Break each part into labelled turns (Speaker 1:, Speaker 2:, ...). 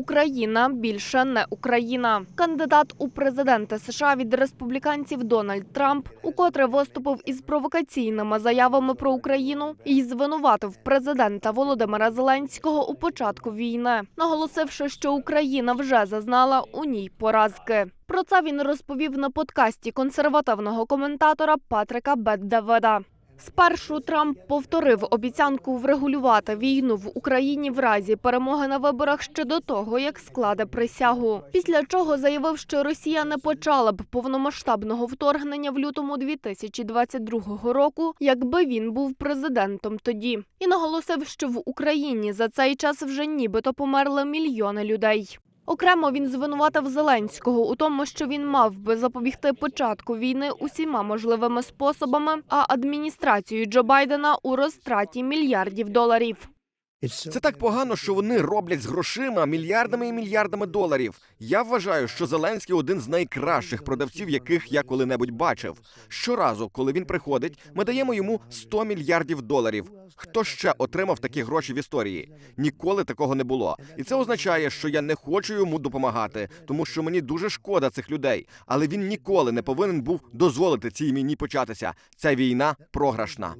Speaker 1: Україна більше не Україна. Кандидат у президенти США від республіканців Дональд Трамп укотре виступив із провокаційними заявами про Україну і звинуватив президента Володимира Зеленського у початку війни, наголосивши, що Україна вже зазнала у ній поразки. Про це він розповів на подкасті консервативного коментатора Патрика Беддаведа. Спершу Трамп повторив обіцянку врегулювати війну в Україні в разі перемоги на виборах ще до того, як складе присягу. Після чого заявив, що Росія не почала б повномасштабного вторгнення в лютому 2022 року, якби він був президентом тоді, і наголосив, що в Україні за цей час вже нібито померли мільйони людей. Окремо він звинуватив Зеленського у тому, що він мав би запобігти початку війни усіма можливими способами, а адміністрацію Джо Байдена у розтраті мільярдів доларів.
Speaker 2: Це так погано, що вони роблять з грошима мільярдами і мільярдами доларів. Я вважаю, що Зеленський один з найкращих продавців, яких я коли-небудь бачив. Щоразу, коли він приходить, ми даємо йому 100 мільярдів доларів. Хто ще отримав такі гроші в історії? Ніколи такого не було. І це означає, що я не хочу йому допомагати, тому що мені дуже шкода цих людей. Але він ніколи не повинен був дозволити цій війні початися. Ця війна програшна.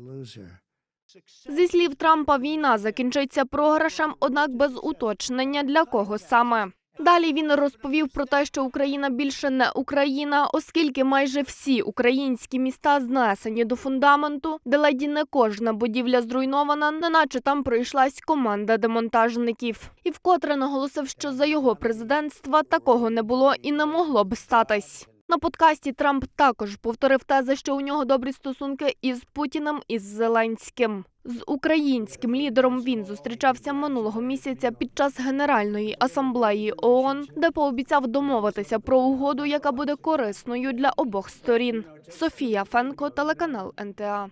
Speaker 1: Зі слів Трампа, війна закінчиться програшем, однак без уточнення для кого саме. Далі він розповів про те, що Україна більше не Україна, оскільки майже всі українські міста знесені до фундаменту, де леді не кожна будівля зруйнована, неначе там пройшлась команда демонтажників. І вкотре наголосив, що за його президентства такого не було і не могло б статись. На подкасті Трамп також повторив тези, що у нього добрі стосунки із Путіним і з Зеленським. З українським лідером він зустрічався минулого місяця під час Генеральної асамблеї ООН, де пообіцяв домовитися про угоду, яка буде корисною для обох сторін. Софія Фенко, телеканал НТА.